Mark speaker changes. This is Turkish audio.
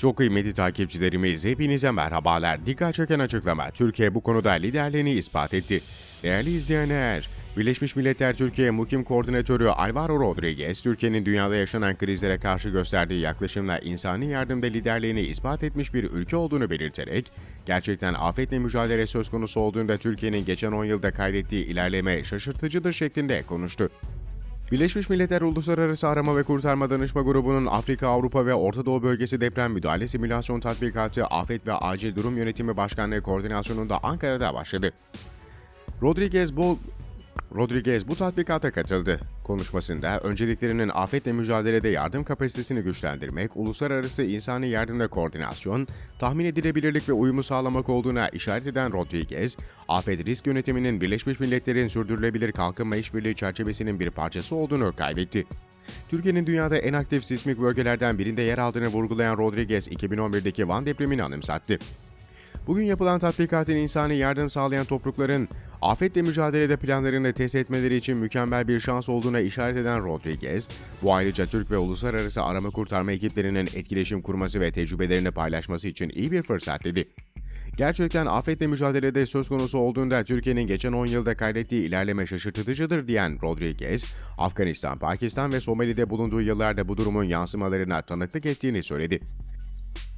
Speaker 1: Çok kıymetli takipçilerimiz hepinize merhabalar. Dikkat çeken açıklama. Türkiye bu konuda liderliğini ispat etti. Değerli izleyenler, Birleşmiş Milletler Türkiye Mukim Koordinatörü Alvaro Rodriguez, Türkiye'nin dünyada yaşanan krizlere karşı gösterdiği yaklaşımla insani yardımda liderliğini ispat etmiş bir ülke olduğunu belirterek, gerçekten afetle mücadele söz konusu olduğunda Türkiye'nin geçen 10 yılda kaydettiği ilerleme şaşırtıcıdır şeklinde konuştu. Birleşmiş Milletler Uluslararası Arama ve Kurtarma Danışma Grubu'nun Afrika, Avrupa ve Orta Doğu Bölgesi Deprem Müdahale Simülasyon Tatbikatı Afet ve Acil Durum Yönetimi Başkanlığı koordinasyonunda Ankara'da başladı. Rodriguez bu Rodriguez bu tatbikata katıldı. Konuşmasında önceliklerinin afetle mücadelede yardım kapasitesini güçlendirmek, uluslararası insani yardımla koordinasyon, tahmin edilebilirlik ve uyumu sağlamak olduğuna işaret eden Rodriguez, afet risk yönetiminin Birleşmiş Milletler'in sürdürülebilir kalkınma işbirliği çerçevesinin bir parçası olduğunu kaydetti. Türkiye'nin dünyada en aktif sismik bölgelerden birinde yer aldığını vurgulayan Rodriguez, 2011'deki Van depremini anımsattı. Bugün yapılan tatbikatın insani yardım sağlayan toplulukların afetle mücadelede planlarını test etmeleri için mükemmel bir şans olduğuna işaret eden Rodriguez, bu ayrıca Türk ve uluslararası arama kurtarma ekiplerinin etkileşim kurması ve tecrübelerini paylaşması için iyi bir fırsat dedi. Gerçekten afetle mücadelede söz konusu olduğunda Türkiye'nin geçen 10 yılda kaydettiği ilerleme şaşırtıcıdır diyen Rodriguez, Afganistan, Pakistan ve Somali'de bulunduğu yıllarda bu durumun yansımalarına tanıklık ettiğini söyledi.